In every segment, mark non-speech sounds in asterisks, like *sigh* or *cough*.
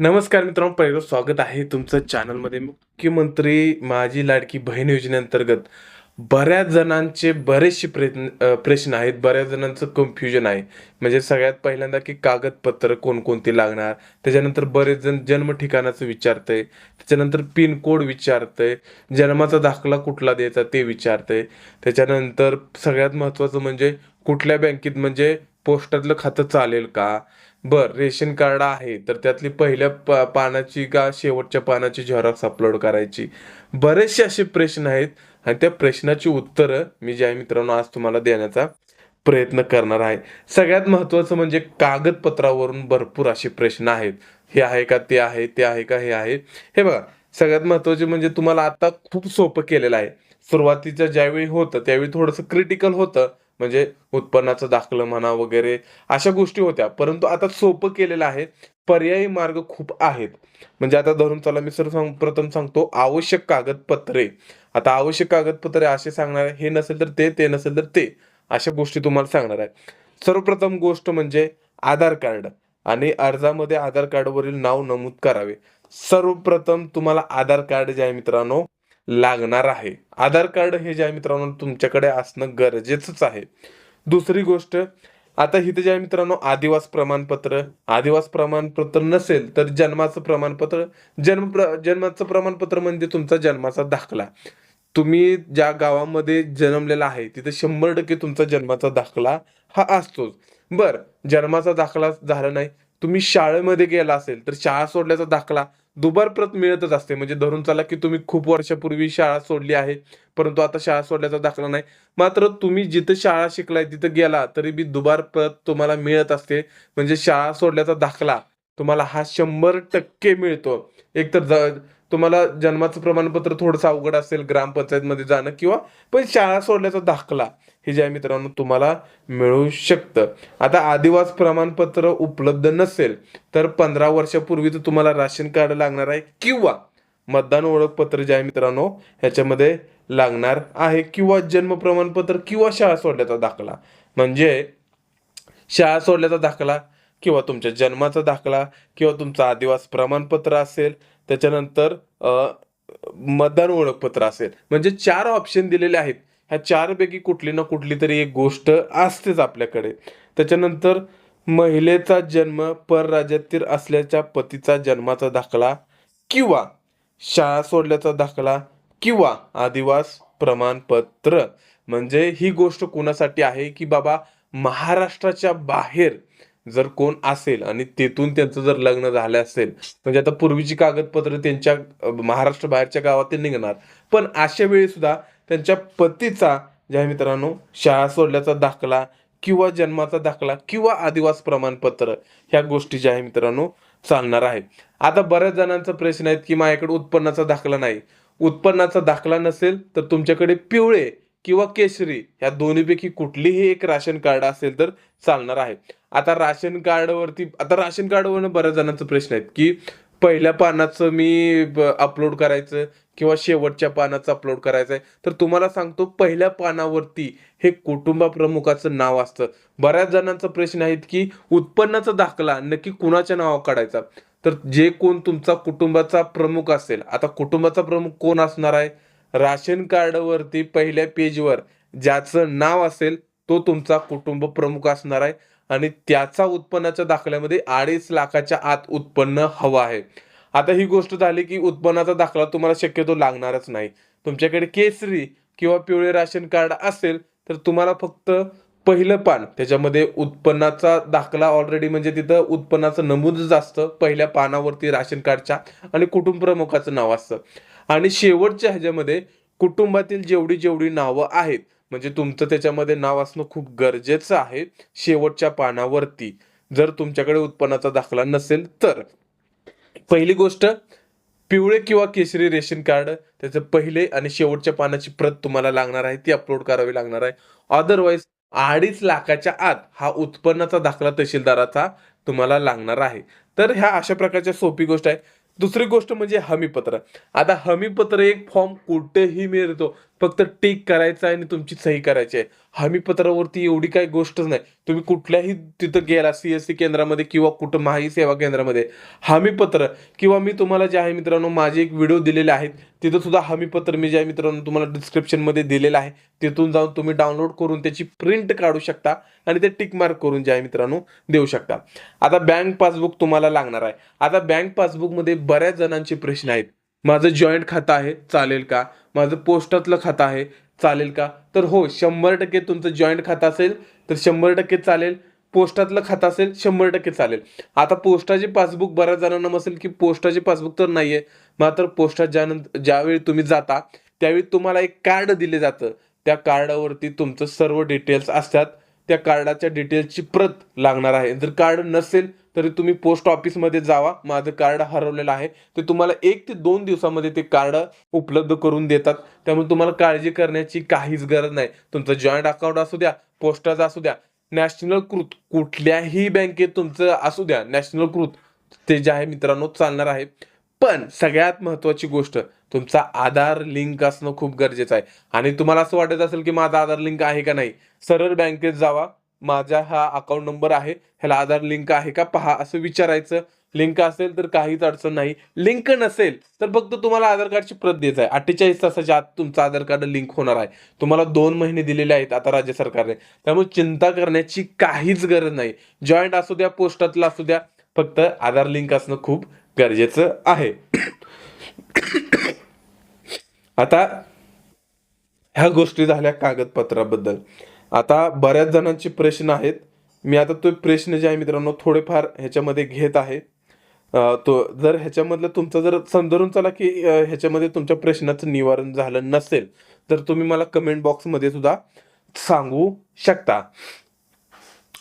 नमस्कार मित्रांनो पहिलं स्वागत आहे तुमचं चॅनलमध्ये. मुख्यमंत्री माझी लाडकी बहीण योजनेअंतर्गत बऱ्याच जणांचे बरेचसे प्रयत्न प्रश्न आहेत. बऱ्याच जणांचं कन्फ्युजन आहे. म्हणजे सगळ्यात पहिल्यांदा की कागदपत्र कोणकोणती लागणार? त्याच्यानंतर बरेच जण जन्म ठिकाणाचं विचारतंय. त्याच्यानंतर पिन कोड विचारतंय. जन्माचा दाखला कुठला द्यायचा ते विचारतंय. त्याच्यानंतर सगळ्यात महत्त्वाचं म्हणजे कुठल्या बँकेत म्हणजे पोस्टातलं खातं चालेल का? बर रेशन कार्ड आहे तर त्यातली पहिल्या प पानाची का शेवटच्या पानाची झेरॉक्स अपलोड करायची? बरेचसे असे प्रश्न आहेत आणि त्या प्रश्नाची उत्तरं मी ज्या मित्रांनो आज तुम्हाला देण्याचा प्रयत्न करणार आहे. सगळ्यात महत्त्वाचं म्हणजे कागदपत्रावरून भरपूर असे प्रश्न आहेत. हे आहे का ते आहे ते आहे का हे आहे. हे बघा सगळ्यात महत्त्वाचे म्हणजे तुम्हाला आता खूप सोपं केलेलं आहे. सुरुवातीचं ज्यावेळी होतं त्यावेळी थोडंसं क्रिटिकल होतं. म्हणजे उत्पन्नाचं दाखलं म्हणा वगैरे अशा गोष्टी होत्या. परंतु आता सोपं केलेलं आहे. पर्यायी मार्ग खूप आहेत. म्हणजे आता धरून चला मी सर सांग प्रथम सांगतो आवश्यक कागदपत्रे. आता आवश्यक कागदपत्रे असे सांगणार आहे हे नसेल तर ते ते नसेल तर ते अशा गोष्टी तुम्हाला सांगणार आहे. सर्वप्रथम गोष्ट म्हणजे आधार कार्ड आणि अर्जामध्ये आधार कार्डवरील नाव नमूद करावे. सर्वप्रथम तुम्हाला आधार कार्ड जे आहे मित्रांनो लागणार आहे. आधार कार्ड हे ज्या मित्रांनो तुमच्याकडे असणं गरजेचंच आहे. दुसरी गोष्ट आता इथे ज्या मित्रांनो आदिवास प्रमाणपत्र आदिवास प्रमाणपत्र नसेल तर जन्माचं प्रमाणपत्र जन्म प्र जन्माचं प्रमाणपत्र म्हणजे तुमचा जन्माचा दाखला. तुम्ही ज्या गावामध्ये जन्मलेला आहे तिथे शंभर टक्के तुमचा जन्माचा दाखला हा असतोच. बर जन्माचा दाखला झाला नाही. तुम्ही शाळेमध्ये गेला असेल तर शाळा सोडल्याचा दाखला दुबार प्रत मिळतच असते. म्हणजे धरून चला की तुम्ही खूप वर्षापूर्वी शाळा सोडली आहे परंतु आता शाळा सोडल्याचा दाखला नाही. मात्र तुम्ही जिथं शाळा शिकलाय तिथं गेला तरी बी दुबार प्रत तुम्हाला मिळत असते. म्हणजे शाळा सोडल्याचा दाखला तुम्हाला हा शंभर टक्के मिळतो. एकतर ज- तुम्हाला जन्माचं प्रमाणपत्र थोडंसं अवघड असेल ग्रामपंचायतमध्ये जाणं किंवा पण शाळा सोडल्याचा दाखला. हे जे आहे मित्रांनो तुम्हाला मिळू शकतं. आता आदिवास प्रमाणपत्र उपलब्ध नसेल तर पंधरा वर्षापूर्वीचं तुम्हाला राशन कार्ड लागणार आहे किंवा मतदान ओळखपत्र जे आहे मित्रांनो ह्याच्यामध्ये लागणार आहे. किंवा जन्म प्रमाणपत्र किंवा शाळा सोडल्याचा दाखला. म्हणजे शाळा सोडल्याचा दाखला किंवा तुमच्या जन्माचा दाखला किंवा तुमचं आदिवास प्रमाणपत्र असेल त्याच्यानंतर मतदान ओळखपत्र असेल. म्हणजे चार ऑप्शन दिलेले आहेत. ह्या चारपैकी कुठली ना कुठली तरी एक गोष्ट असतेच आपल्याकडे. त्याच्यानंतर महिलेचा जन्म परराज्यातील असल्याच्या पतीचा जन्माचा दाखला किंवा शाळा सोडल्याचा दाखला किंवा आदिवास प्रमाणपत्र. म्हणजे ही गोष्ट कोणासाठी आहे की बाबा महाराष्ट्राच्या बाहेर जर कोण असेल आणि तेथून त्यांचं जर लग्न झालं असेल म्हणजे आता पूर्वीची कागदपत्र त्यांच्या महाराष्ट्र बाहेरच्या गावातील निघणार. पण अशा वेळी सुद्धा त्यांच्या पतीचा ज्या मित्रांनो शाळा सोडल्याचा दाखला किंवा जन्माचा दाखला किंवा आदिवास प्रमाणपत्र ह्या गोष्टी ज्या आहे मित्रांनो चालणार आहे. आता बऱ्याच जणांचा प्रश्न आहे की माझ्याकडे उत्पन्नाचा दाखला नाही. उत्पन्नाचा दाखला नसेल तर तुमच्याकडे पिवळे किंवा केशरी ह्या दोन्हीपैकी कुठलीही एक राशन कार्ड असेल तर चालणार आहे. आता राशन कार्डवरती आता राशन कार्डवरनं बऱ्याच जणांचा प्रश्न आहेत की पहिल्या पानाचं मी अपलोड करायचं किंवा शेवटच्या पानाचं अपलोड करायचं आहे तर तुम्हाला सांगतो पहिल्या पानावरती हे कुटुंब प्रमुखाचं नाव असतं. बऱ्याच जणांचा प्रश्न आहेत की उत्पन्नाचा दाखला नक्की कुणाच्या नावावर काढायचा? तर जे कोण तुमचा कुटुंबाचा प्रमुख असेल आता कुटुंबाचा प्रमुख कोण असणार आहे? राशन कार्डवरती पहिल्या पेजवर ज्याचं नाव असेल तो तुमचा कुटुंब प्रमुख असणार आहे. आणि त्याचा उत्पन्नाच्या दाखल्यामध्ये अडीच लाखाच्या आत उत्पन्न हवं आहे. आता ही गोष्ट झाली की उत्पन्नाचा दाखला तुम्हाला शक्यतो लागणारच नाही. तुमच्याकडे केसरी किंवा पिवळे राशन कार्ड असेल तर तुम्हाला फक्त पहिलं पान त्याच्यामध्ये उत्पन्नाचा दाखला ऑलरेडी म्हणजे तिथं उत्पन्नाचं नमूदच असतं पहिल्या पानावरती राशन कार्डच्या आणि कुटुंब प्रमुखाचं नाव असतं. आणि शेवटच्या ह्याच्यामध्ये कुटुंबातील जेवढी जेवढी नावं आहेत म्हणजे तुमचं त्याच्यामध्ये नाव असणं खूप गरजेचं आहे शेवटच्या पानावरती. जर तुमच्याकडे उत्पन्नाचा दाखला नसेल तर. पहिली गोष्ट पिवळे किंवा केशरी रेशन कार्ड त्याचं पहिले आणि शेवटच्या पानाची प्रत तुम्हाला लागणार आहे ती अपलोड करावी लागणार आहे. अदरवाईज अडीच लाखाच्या आत हा उत्पन्नाचा दाखला तहसीलदाराचा तुम्हाला लागणार आहे. तर ह्या अशा प्रकारच्या सोपी गोष्ट आहे. दुसरी गोष्ट म्हणजे हमीपत्र. आता हमीपत्र एक फॉर्म कुठेही मिळतो. फक्त टिक करायचं आहे आणि तुमची सही करायची आहे. हमीपत्रावरती एवढी काही गोष्टच नाही. तुम्ही कुठल्याही तिथं गेला सी एस सी केंद्रामध्ये किंवा कुठं माही सेवा केंद्रामध्ये हमीपत्र किंवा मी तुम्हाला जे आहे मित्रांनो माझे एक व्हिडिओ दिलेले आहेत. तिथं सुद्धा हमीपत्र मी जे आहे मित्रांनो तुम्हाला डिस्क्रिप्शनमध्ये दिलेलं आहे. तिथून जाऊन तुम्ही डाउनलोड करून त्याची प्रिंट काढू शकता आणि ते टिक मार्क करून जे आहे मित्रांनो देऊ शकता. आता बँक पासबुक तुम्हाला लागणार आहे. आता बँक पासबुकमध्ये बऱ्याच जणांचे प्रश्न आहेत. माझं जॉईंट खातं आहे चालेल का? माझं पोस्टातलं खातं आहे चालेल का? तर हो शंभर टक्के तुमचं जॉईंट खातं असेल तर शंभर टक्के चालेल. पोस्टातलं खातं असेल शंभर टक्के चालेल. आता पोस्टाचे पासबुक बऱ्याच जणांना नसेल की पोस्टाचे पासबुक तर नाही आहे मात्र पोस्टात ज्यानंतर ज्यावेळी तुम्ही जाता त्यावेळी तुम्हाला एक कार्ड दिले जातं. त्या कार्डावरती तुमचं सर्व डिटेल्स असतात. त्या कार्डाच्या डिटेल्सची प्रत लागणार आहे. जर कार्ड नसेल तरी तुम्ही पोस्ट ऑफिसमध्ये जावा. माझं कार्ड हरवलेलं आहे. ते तुम्हाला एक ते दोन दिवसामध्ये ते कार्ड उपलब्ध करून देतात. त्यामुळे तुम्हाला काळजी करण्याची काहीच गरज नाही. तुमचं जॉईंट अकाउंट असू द्या पोस्टाचं असू द्या नॅशनल कृत कुठल्याही बँकेत तुमचं असू द्या नॅशनल कृत ते जे आहे मित्रांनो चालणार आहे. पण सगळ्यात महत्वाची गोष्ट तुमचा आधार लिंक असणं खूप गरजेचं आहे. आणि तुम्हाला असं वाटत असेल की माझा आधार लिंक आहे का नाही सरळ बँकेत जावा. माझा हा अकाउंट नंबर आहे. ह्याला आधार लिंक आहे का? पहा असं विचारायचं. लिंक असेल तर काहीच अडचण नाही. लिंक नसेल तर फक्त तुम्हाला आधार कार्डची प्रत द्यायचं आहे. अठ्ठेचाळीस तासाच्या आत तुमचं आधार कार्ड लिंक होणार आहे. तुम्हाला दोन महिने दिलेले आहेत आता राज्य सरकारने. त्यामुळे चिंता करण्याची काहीच गरज नाही. जॉईंट असू द्या पोस्टातला असू द्या फक्त आधार लिंक असणं खूप गरजेचं आहे. *coughs* आता ह्या गोष्टी झाल्या कागदपत्राबद्दल. आता बऱ्याच जणांचे प्रश्न आहेत. मी आता तो प्रश्न जे आहे मित्रांनो थोडेफार ह्याच्यामध्ये घेत आहे. तो जर ह्याच्यामधलं तुमचं जर समजून चला की ह्याच्यामध्ये तुमच्या प्रश्नाचं निवारण झालं नसेल तर तुम्ही मला कमेंट बॉक्समध्ये सुद्धा सांगू शकता.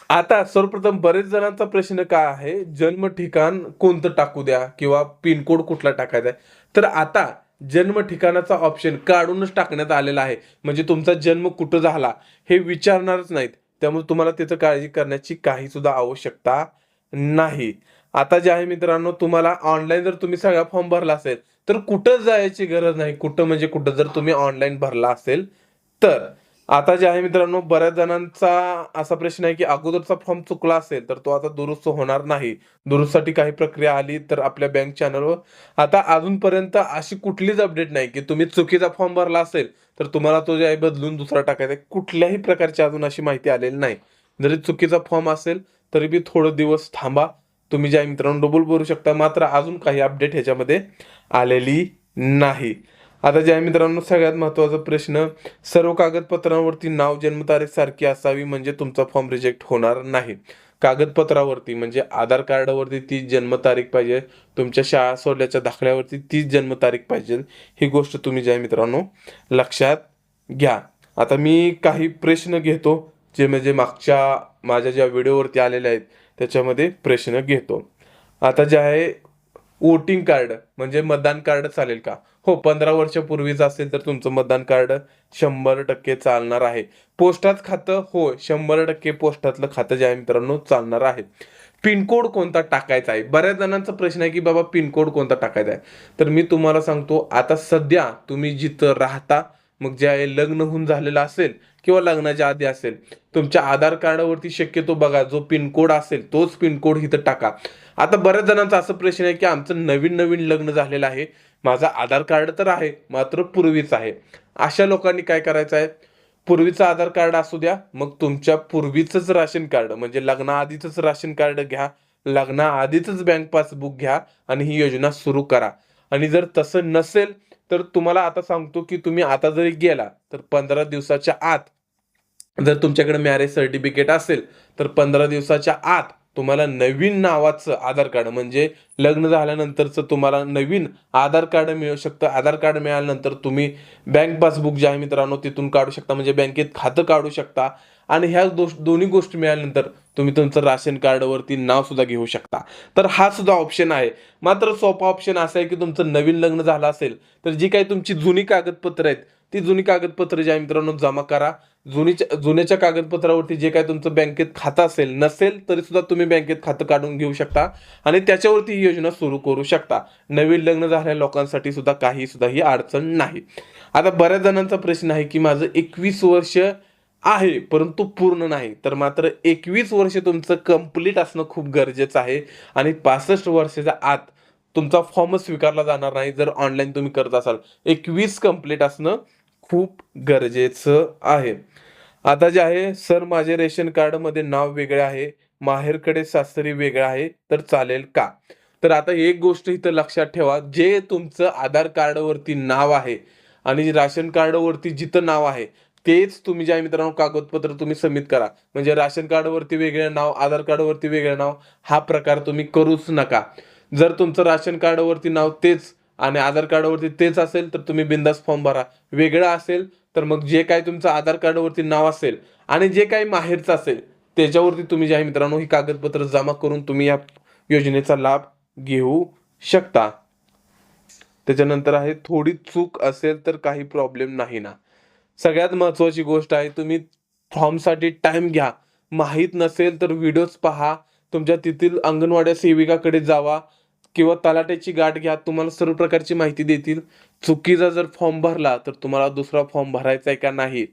आता सर्वप्रथम बरेच जणांचा प्रश्न काय आहे? जन्म ठिकाण कोणतं टाकू द्या किंवा पिनकोड कुठला टाकायचा आहे? तर आता जन्म ठिकाणाचा ऑप्शन काढूनच टाकण्यात आलेला आहे. म्हणजे तुमचा जन्म कुठं झाला हे विचारणारच नाहीत. त्यामुळे तुम्हाला त्याचं काळजी करण्याची काही सुद्धा आवश्यकता नाही. आता जे आहे मित्रांनो तुम्हाला ऑनलाईन जर तुम्ही सगळा फॉर्म भरला असेल तर कुठं जायची गरज नाही. कुठं म्हणजे कुठं जर तुम्ही ऑनलाईन भरला असेल तर आता जे आहे मित्रांनो बऱ्याच जणांचा असा प्रश्न आहे की अगोदरचा फॉर्म चुकला असेल तर तो आता दुरुस्त होणार नाही. दुरुस्तीसाठी काही प्रक्रिया आली तर आपल्या बँक चॅनलवर आता अजूनपर्यंत अशी कुठलीच अपडेट नाही की तुम्ही चुकीचा फॉर्म भरला असेल तर तुम्हाला तो जे आहे बदलून दुसरा टाकायचा आहे. कुठल्याही प्रकारची अजून अशी माहिती आलेली नाही. जरी चुकीचा फॉर्म असेल तरी बी थोडं दिवस थांबा. तुम्ही जे आहे मित्रांनो डबल भरू शकता. मात्र अजून काही अपडेट ह्याच्यामध्ये आलेली नाही. आता ज्या मित्रांनो सगळ्यात महत्त्वाचा प्रश्न सर्व कागदपत्रांवरती नाव जन्मतारीख सारखी असावी म्हणजे तुमचा फॉर्म रिजेक्ट होणार नाही. कागदपत्रावरती म्हणजे आधार कार्डावरती तीच जन्मतारीख पाहिजे तुमच्या शाळा सोडल्याच्या दाखल्यावरती तीच जन्मतारीख पाहिजे ही गोष्ट तुम्ही ज्या मित्रांनो लक्षात घ्या. आता मी काही प्रश्न घेतो जे म्हणजे मागच्या माझ्या ज्या व्हिडिओवरती आलेल्या आहेत त्याच्यामध्ये प्रश्न घेतो. आता जे आहे वोटिंग कार्ड म्हणजे मतदान कार्ड चालेल का? हो पंधरा वर्षापूर्वीच असेल तर तुमचं मतदान कार्ड शंभर टक्के चालणार आहे. पोस्टात खातं हो शंभर टक्के पोस्टातलं खातं जे आहे मित्रांनो चालणार आहे. पिनकोड कोणता टाकायचा आहे? बऱ्याच जणांचा प्रश्न आहे की बाबा पिनकोड कोणता टाकायचा आहे? तर मी तुम्हाला सांगतो आता सध्या तुम्ही जिथं राहता मग जे आहे लग्न होऊन झालेलं असेल किंवा लग्नाच्या आधी असेल तुमच्या आधार कार्डावरती शक्यतो बघा जो पिनकोड असेल तोच पिनकोड इथं टाका. आता बऱ्याच जणांचा असं प्रश्न आहे की आमचं नवीन नवीन लग्न झालेलं आहे माझा आधार कार्ड तर आहे मात्र पूर्वीच आहे. अशा लोकांनी काय करायचं आहे? पूर्वीचं आधार कार्ड असू द्या मग तुमच्या पूर्वीचंच राशन कार्ड म्हणजे लग्नाआधीच राशन कार्ड घ्या लग्नाआधीच बँक पासबुक घ्या आणि ही योजना सुरू करा. आणि जर तसं नसेल तर तुम्हाला आता सांगतो की तुम्ही आता जरी गेला तर पंधरा दिवसाच्या आत जर तुमच्याकडे मॅरेज सर्टिफिकेट असेल तर पंधरा दिवसाच्या आत तुम्हाला नवीन नावाचं आधार कार्ड म्हणजे लग्न झाल्यानंतरचं तुम्हाला नवीन आधार कार्ड मिळू शकतं. आधार कार्ड मिळाल्यानंतर तुम्ही बँक पासबुक जे आहे मित्रांनो तिथून काढू शकता म्हणजे बँकेत खातं काढू शकता. आणि ह्या दोष दोन्ही गोष्टी मिळाल्यानंतर तुम्ही तुमचं राशन कार्डवरती नावसुद्धा घेऊ शकता. तर हा सुद्धा ऑप्शन आहे. मात्र सोपा ऑप्शन असा आहे की तुमचं नवीन लग्न झालं असेल तर जी काही तुमची जुनी कागदपत्रं आहेत ती जुनी कागदपत्रं ज्या आहे मित्रांनो जमा करा. जुनीच्या जुन्याच्या कागदपत्रावरती जे काय तुमचं बँकेत खातं असेल नसेल तरी सुद्धा तुम्ही बँकेत खातं काढून घेऊ शकता आणि त्याच्यावरती ही योजना सुरू करू शकता. नवीन लग्न झालेल्या लोकांसाठी सुद्धा काही सुद्धा ही अडचण नाही. आता बऱ्याच जणांचा प्रश्न आहे की माझं एकवीस वर्ष आहे परंतु पूर्ण नाही. तर मात्र एकवीस वर्ष तुमचं कंप्लीट असणं खूप गरजेचं आहे आणि पासष्ट वर्षाच्या आत तुमचा फॉर्म स्वीकारला जाणार नाही जर ऑनलाईन तुम्ही करत असाल. एकवीस कंप्लीट असणं खूप गरजेचं आहे. आता जे आहे सर माझे रेशन कार्डमध्ये नाव वेगळे आहे माहेरकडे सासरी वेगळं आहे तर चालेल का? तर आता एक गोष्ट इथं लक्षात ठेवा जे तुमचं आधार कार्डवरती नाव आहे आणि राशन कार्डवरती जिथं नाव आहे तेच तुम्ही ज्या मित्रांनो कागदपत्र तुम्ही सबमिट करा. म्हणजे राशन कार्डवरती वेगळं नाव आधार कार्डवरती वेगळं नाव हा प्रकार तुम्ही करूच नका. जर तुमचं राशन कार्डवरती नाव तेच आणि आधार कार्डवरती तेच असेल तर तुम्ही बिंदास फॉर्म भरा. वेगळा असेल तर मग जे काय तुमचं आधार कार्डवरती नाव असेल आणि जे काही माहेरचं असेल त्याच्यावरती तुम्ही जे आहे मित्रांनो ही कागदपत्र जमा करून तुम्ही या योजनेचा लाभ घेऊ शकता. त्याच्यानंतर आहे थोडी चूक असेल तर काही प्रॉब्लेम नाही ना. सगळ्यात महत्त्वाची गोष्ट आहे तुम्ही फॉर्मसाठी टाइम घ्या. माहीत नसेल तर व्हिडिओज पहा. तुमच्या तेथील अंगणवाड्या सेविकाकडे जावा. किंवा तलाट्याची गाठ घ्या तुम्हाला सर्व प्रकारची माहिती देतील. चुकीचा जर फॉर्म भरला तर तुम्हाला दुसरा फॉर्म भरायचा आहे का नाही?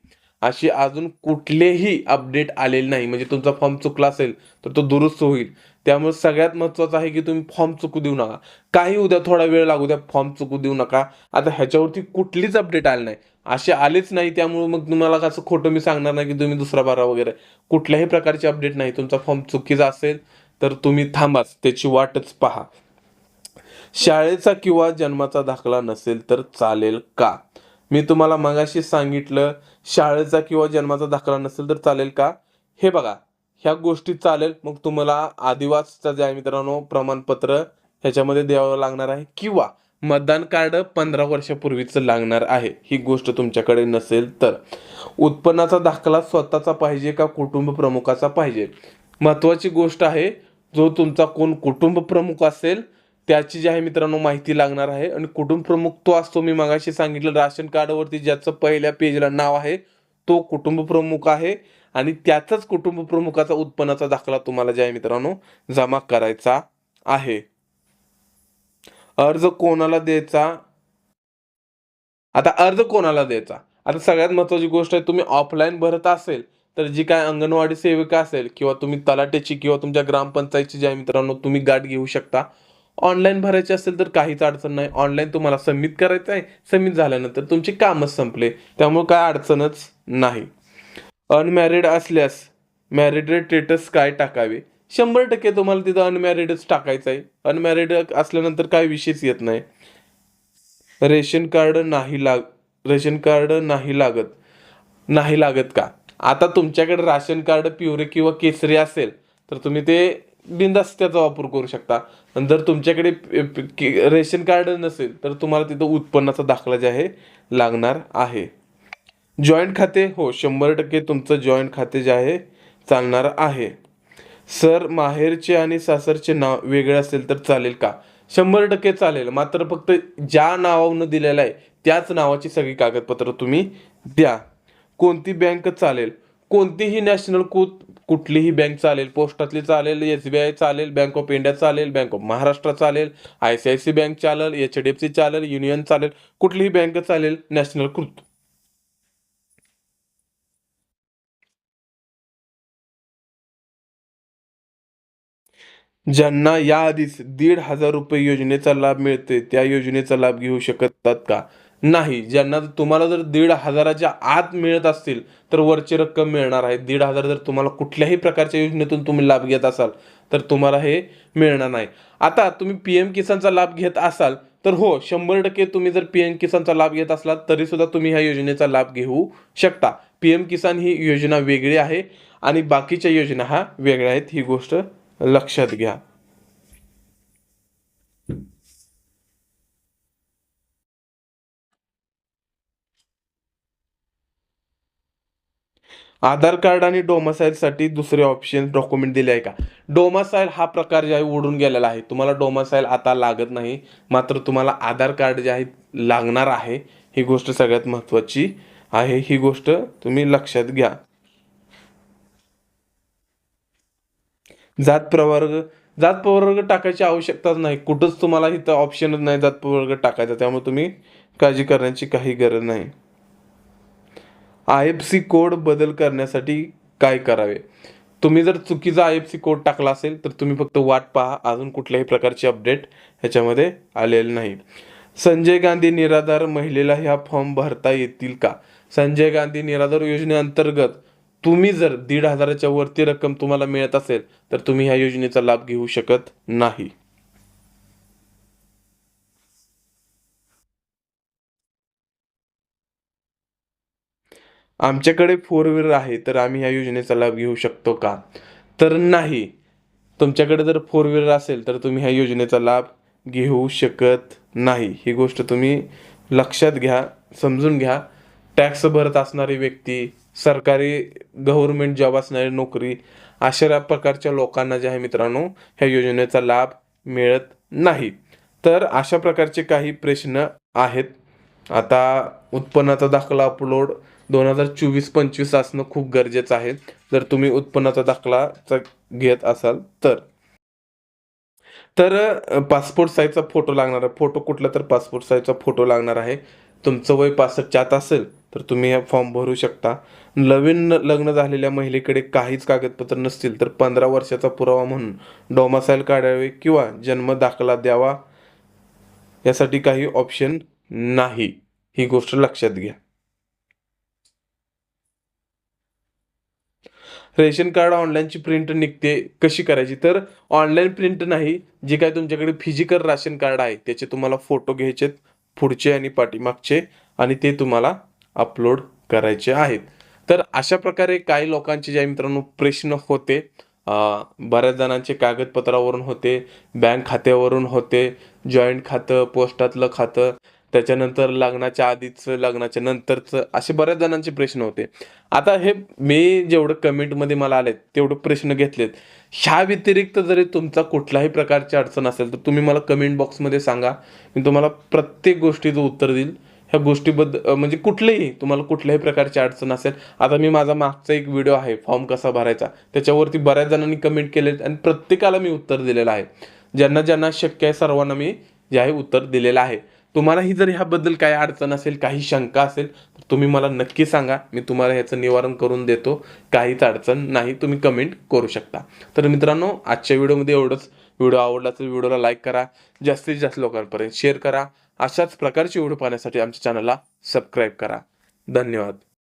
अशी अजून कुठलेही अपडेट आलेले नाही. म्हणजे तुमचा फॉर्म चुकला असेल तर तो दुरुस्त होईल. त्यामुळे सगळ्यात महत्त्वाचं आहे की तुम्ही फॉर्म चुकू देऊ नका. काही उद्या थोडा वेळ लागू द्या फॉर्म चुकू देऊ नका. आता ह्याच्यावरती कुठलीच अपडेट आली नाही. असे आलेच नाही त्यामुळे मग तुम्हाला कसं खोटं मी सांगणार नाही की तुम्ही दुसरा बारा वगैरे. कुठल्याही प्रकारची अपडेट नाही. तुमचा फॉर्म चुकीचा असेल तर तुम्ही थांबाच त्याची वाटच पहा. शाळेचा किंवा जन्माचा दाखला नसेल तर चालेल का? मी तुम्हाला मगाशी सांगितलं शाळेचा किंवा जन्माचा दाखला नसेल तर चालेल का? हे बघा ह्या गोष्टी चालेल. मग तुम्हाला आदिवासचा जे आहे मित्रांनो प्रमाणपत्र ह्याच्यामध्ये द्यावं लागणार आहे. किंवा मतदान कार्ड पंधरा वर्षापूर्वीचं लागणार आहे. ही गोष्ट तुमच्याकडे नसेल तर. उत्पन्नाचा दाखला स्वतःचा पाहिजे का कुटुंब प्रमुखाचा पाहिजे? महत्वाची गोष्ट आहे जो तुमचा कोण कुटुंब प्रमुख असेल त्याची जी आहे मित्रांनो माहिती लागणार आहे. आणि कुटुंब प्रमुख तो असतो मी मगाशी सांगितलं राशन कार्डवरती ज्याचं पहिल्या पेजला नाव आहे तो कुटुंब प्रमुख आहे. आणि त्याचाच कुटुंब प्रमुखाचा उत्पन्नाचा दाखला तुम्हाला जे आहे मित्रांनो जमा करायचा आहे. अर्ज कोणाला द्यायचा? आता अर्ज कोणाला द्यायचा? आता सगळ्यात महत्वाची गोष्ट आहे तुम्ही ऑफलाईन भरत असेल तर जी काय अंगणवाडी सेविका असेल किंवा तुम्ही तलाट्याची किंवा तुमच्या ग्रामपंचायतची जे आहे मित्रांनो तुम्ही गाठ घेऊ शकता. ऑनलाईन भरायचे असेल तर काहीच अडचण नाही. ऑनलाईन तुम्हाला सबमिट करायचं आहे. सबमिट झाल्यानंतर तुमचे कामच संपले. त्यामुळे काय अडचणच नाही. अनमॅरिड असल्यास मॅरिड स्टेटस काय टाकावे? शंभर टक्के तुम्हाला तिथं अनमॅरिडच टाकायचं आहे. अनमॅरिड असल्यानंतर काय विषयच येत नाही. रेशन कार्ड नाही लाग रेशन कार्ड नाही लागत. नाही लागत का? आता तुमच्याकडे राशन कार्ड प्युरे किंवा केसरी असेल तर तुम्ही ते बिंदास त्याचा वापर करू शकता. आणि जर तुमच्याकडे के- रेशन कार्ड नसेल तर तुम्हाला तिथं उत्पन्नाचा दाखला जे आहे लागणार आहे. जॉईंट खाते हो शंभर टक्के तुमचं जॉईंट खाते जे आहे चालणार आहे. सर माहेरचे आणि सासरचे नाव वेगळे असेल तर चालेल का? शंभर टक्के चालेल. मात्र फक्त ज्या नावानं दिलेलं आहे त्याच नावाची सगळी कागदपत्र तुम्ही द्या. कोणती बँक चालेल? कोणतीही नॅशनल कोत कुठलीही बँक चालेल पोस्टातली चालेल एस बी आय चालेल बँक ऑफ इंडिया चालेल बँक ऑफ महाराष्ट्र चालेल I C I C bank चालेल एच डी एफ सी चालेल युनियन चालेल कुठलीही बँक चालेल नॅशनल कृत. ज्यांना याआधीच दीड हजार रुपये योजनेचा लाभ मिळते त्या योजनेचा लाभ घेऊ शकतात का? नाही. ज्यांना तुम्हाला जर दीड हजाराच्या आत मिळत असतील तर वरची रक्कम मिळणार आहे. दीड हजार जर तुम्हाला कुठल्याही प्रकारच्या योजनेतून तुम्ही लाभ घेत असाल तर तुम्हाला हे मिळणार नाही. आता तुम्ही पी एम किसानचा लाभ घेत असाल तर हो शंभर टक्के तुम्ही जर पी एम किसानचा लाभ घेत असलात तरीसुद्धा तुम्ही ह्या योजनेचा लाभ घेऊ शकता. पी एम किसान ही योजना वेगळी आहे आणि बाकीच्या योजना हा वेगळ्या आहेत ही गोष्ट लक्षात घ्या. आधार कार्ड आणि डोमासाईलसाठी दुसरे ऑप्शन डॉक्युमेंट दिले आहे का? डोमासाईल हा प्रकार जे आहे उडून गेलेला आहे तुम्हाला डोमासाईल आता लागत नाही मात्र तुम्हाला आधार कार्ड जे आहे लागणार आहे ही गोष्ट सगळ्यात महत्त्वाची आहे ही गोष्ट तुम्ही लक्षात घ्या. जात प्रवर्ग जात प्रवर्ग टाकायची आवश्यकताच नाही कुठंच तुम्हाला इथं ऑप्शनच नाही जात प्रवर्ग टाकायचा त्यामुळे तुम्ही काळजी करण्याची काही गरज नाही. आय एफ सी कोड बदल करण्यासाठी काय करावे? तुम्ही जर चुकीचा आय एफ सी कोड टाकला असेल तर तुम्ही फक्त वाट पहा. अजून कुठल्याही प्रकारची अपडेट ह्याच्यामध्ये आलेले नाही. संजय गांधी निराधार महिलेला ह्या फॉर्म भरता येतील का? संजय गांधी निराधार योजनेअंतर्गत तुम्ही जर दीड हजाराच्या वरती रक्कम तुम्हाला मिळत असेल तर तुम्ही ह्या योजनेचा लाभ घेऊ शकत नाही. आमच्याकडे फोर व्हीलर आहे तर आम्ही ह्या योजनेचा लाभ घेऊ शकतो का? तर नाही. तुमच्याकडे जर फोर व्हीलर असेल तर तुम्ही ह्या योजनेचा लाभ घेऊ शकत नाही. ही गोष्ट तुम्ही लक्षात घ्या समजून घ्या. टॅक्स भरत असणारी व्यक्ती सरकारी गव्हर्मेंट जॉब असणारी नोकरी अशा प्रकारच्या लोकांना जे आहे मित्रांनो ह्या योजनेचा लाभ मिळत नाही. तर अशा प्रकारचे काही प्रश्न आहेत. आता उत्पन्नाचा दाखला अपलोड दोन हजार चोवीस पंचवीस असणं खूप गरजेचं आहे. जर तुम्ही उत्पन्नाचा दाखला घेत असाल तर. तर पासपोर्ट साईजचा फोटो लागणार आहे. फोटो कुठला तर पासपोर्ट साईजचा फोटो लागणार आहे. तुमचं वय पासष्टच्या आत असेल तर तुम्ही हा फॉर्म भरू शकता. नवीन लग्न झालेल्या महिलेकडे काहीच कागदपत्र नसतील तर पंधरा वर्षाचा पुरावा म्हणून डोमासाईल काढावे किंवा जन्म दाखला द्यावा. यासाठी काही ऑप्शन नाही. ही गोष्ट लक्षात घ्या. रेशन कार्ड ऑनलाईनची प्रिंट निघते कशी करायची? तर ऑनलाईन प्रिंट नाही जे काय तुमच्याकडे फिजिकल राशन कार्ड आहे त्याचे तुम्हाला फोटो घ्यायचे पुढचे आणि पाठीमागचे आणि ते तुम्हाला अपलोड करायचे आहेत. तर अशा प्रकारे काही लोकांचे ज्या मित्रांनो प्रश्न होते बऱ्याच जणांचे कागदपत्रावरून होते बँक खात्यावरून होते जॉईंट खातं पोस्टातलं खातं त्याच्यानंतर लग्नाच्या आधीचं लग्नाच्या नंतरचं असे बऱ्याच जणांचे प्रश्न होते. आता हे मी जेवढं कमेंटमध्ये मला आलेत तेवढं प्रश्न घेतलेत. ह्या व्यतिरिक्त जरी तुमचा कुठल्याही प्रकारची अडचण असेल तर तुम्ही मला कमेंट बॉक्समध्ये सांगा. मी तुम्हाला प्रत्येक गोष्टीचं उत्तर देईल. ह्या गोष्टीबद्दल म्हणजे कुठलेही तुम्हाला कुठल्याही प्रकारची अडचण असेल आता मी माझा मागचा एक व्हिडिओ आहे फॉर्म कसा भरायचा? त्याच्यावरती बऱ्याच जणांनी कमेंट केले आणि प्रत्येकाला मी उत्तर दिलेलं आहे. ज्यांना ज्यांना शक्य आहे सर्वांना मी जे आहे उत्तर दिलेलं आहे. तुम्हालाही जर ह्याबद्दल काही अडचण असेल काही शंका असेल तर तुम्ही मला नक्की सांगा. मी तुम्हाला ह्याचं निवारण करून देतो. काहीच अडचण नाही. तुम्ही कमेंट करू शकता. तर मित्रांनो आजच्या व्हिडिओमध्ये एवढंच. व्हिडिओ आवडला तर व्हिडिओला लाईक करा. जास्तीत जास्त लोकांपर्यंत शेअर करा. अशाच प्रकारचे व्हिडिओ पाहण्यासाठी आमच्या चॅनलला सबस्क्राईब करा. धन्यवाद.